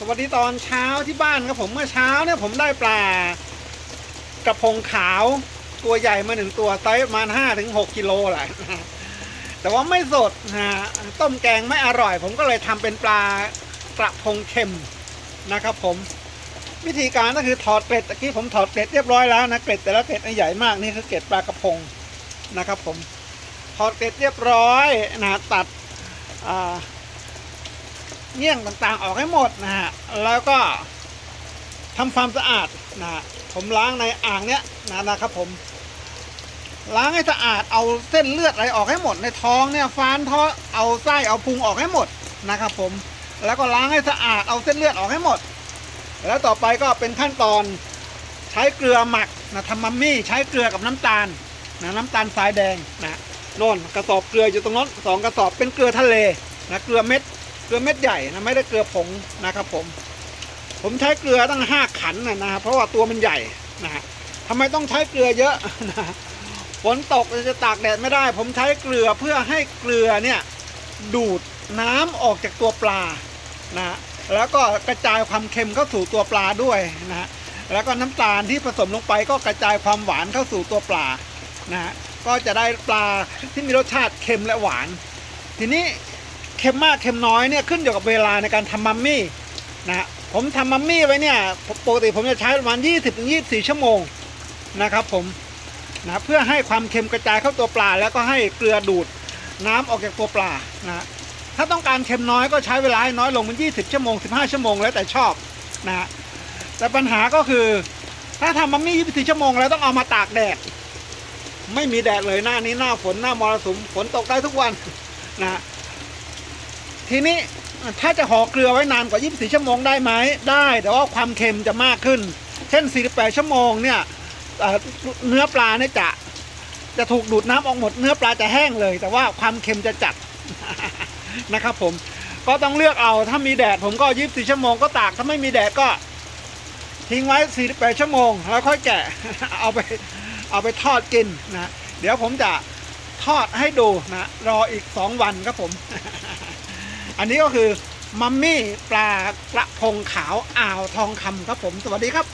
สวัสดีตอนเช้าที่บ้านครับผมเมื่อเช้าเนี่ยผมได้ปลากระพงขาวตัวใหญ่มาหนึ่งตัวไซส์ประมาณห้าถึงหกกิโลแหละแต่ว่าไม่สดนะฮะต้มแกงไม่อร่อย ผมก็เลยทำเป็นปลากระพงเค็มนะครับผมวิธีการก็คือถอดเกล็ดตะกี้ผมถอดเกล็ดเรียบร้อยแล้วนะเกล็ดแต่ละเกล็ดใหญ่มากนี่คือเกล็ดปลากระพงนะครับผมถอดเกล็ดเรียบร้อยนะฮะตัดอ่า เงี้ยงต่างๆออกให้หมดนะฮะแล้วก็ทำความสะอาดนะฮะผมล้างในอ่างเนี้ยนะนะครับผม ล้างให้สะอาดเอาเส้นเลือดอะไรออกให้หมดในท้องเนี่ยฟานท้อเอาไส้เอาพุงออกให้หมดนะครับผม แล้วก็ล้างให้สะอาดเอาเส้นเลือดออกให้หมด แล้วต่อไปก็เป็นขั้นตอนใช้เกลือหมักนะทำมัมมี่ใช้เกลือกับน้ำตาลนะน้ำตาลทรายแดงนะโน่นกระสอบเกลืออยู่ตรงนั้นสองกระสอบเป็นเกลือทะเลนะเกลือเม็ด เกลือเม็ดใหญ่นะไม่ได้เกลือผงนะครับผม ผมใช้เกลือตั้งห้าขันนะนะเพราะว่าตัวมันใหญ่นะฮะทำไมต้องใช้เกลือเยอะนะฝนตกจะตากแดดไม่ได้ ผมใช้เกลือเพื่อให้เกลือเนี่ยดูดน้ำออกจากตัวปลานะฮะแล้วก็กระจายความเค็มเข้าสู่ตัวปลาด้วยนะฮะแล้วก็น้ำตาลที่ผสมลงไปก็กระจายความหวานเข้าสู่ตัวปลานะฮะก็จะได้ปลาที่มีรสชาติเค็มและหวาน ทีนี้ เค็มมากเค็มน้อยเนี่ยขึ้นอยู่กับเวลาในการทำมัมมี่นะฮะผมทำมัมมี่ไว้เนี่ยปกติผมจะใช้ประมาณ 20-24 ชั่วโมงนะครับผมนะเพื่อให้ความเค็มกระจายเข้าตัวปลา แล้วก็ให้เกลือดูดน้ำออกจากตัวปลานะฮะถ้าต้องการเค็มน้อยก็ใช้เวลาให้น้อยลงเป็น 20 ชั่วโมง 15 ชั่วโมงแล้วแต่ชอบนะฮะแต่ปัญหาก็คือ ถ้าทำมัมมี่24 ชั่วโมงแล้วต้องเอามาตากแดดไม่มีแดดเลยหน้านี้หน้าฝนหน้ามรสุมฝนตกได้ทุกวันนะ ทีนี้ถ้าจะห่อเกลือไว้นานกว่า 24 ชั่วโมงได้ไหมได้ แต่ว่าความเค็มจะมากขึ้น เช่น 48 ชั่วโมงเนี่ยเนื้อปลาเนี่ยจะจะถูกดูดน้ำออกหมดเนื้อปลาจะแห้งเลย แต่ว่าความเค็มจะจัดนะครับ ผมก็ต้องเลือกเอาถ้ามีแดดผมก็ 24 ชั่วโมงก็ตากถ้าไม่มีแดดก็ ทิ้งไว้ 48 ชั่วโมง แล้วค่อยแกะเอาไปเอาไปทอดกินนะเดี๋ยวผมจะทอดให้ดูนะรออีก 2 วันครับผม อันนี้ก็คือมัมมี่ปลากระพงขาวอ่าวทองคำครับผม สวัสดีครับ